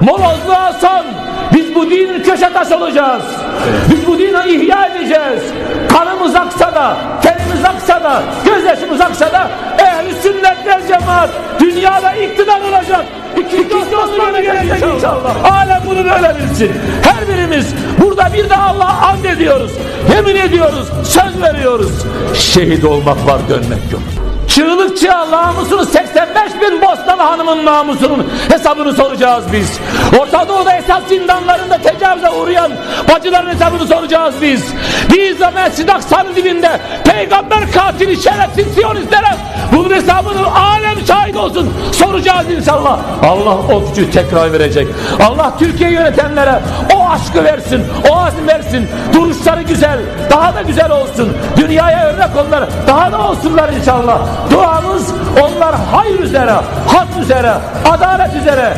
Molozlu Hasan biz bu dinin köşe taşı olacağız. Biz bu dini ihya edeceğiz. Kanımız aksa da, tenimiz aksa da, gözyaşımız aksa da ehl-i sünnetler cemaat dünyada iktidar olacak. İkinci Osmanlı gelecek inşallah. Alem bunu böyle bilsin. Her birimiz burada bir de Allah'a and ediyoruz. Yemin ediyoruz, söz veriyoruz. Şehit olmak var, dönmek yok. Çığlıkçı namusunu 85 bin Bosnalı hanımın namusunun hesabını soracağız biz. Orta Doğu'da esas zindanlarında tecavüze uğrayan bacıların hesabını soracağız biz. Biz de Mescid-i Aksa'nın dibinde peygamber katili şerefsiz siyonistlere bunun hesabını alem şahit olsun soracağız inşallah. Allah o gücü tekrar verecek. Allah Türkiye yönetenlere o aşkı versin, o azim versin. Duruşları güzel, daha da güzel olsun. Dünyaya örnek onlar, daha da olsunlar inşallah. Duamız onlar hayır üzere, hak üzere, adalet üzere.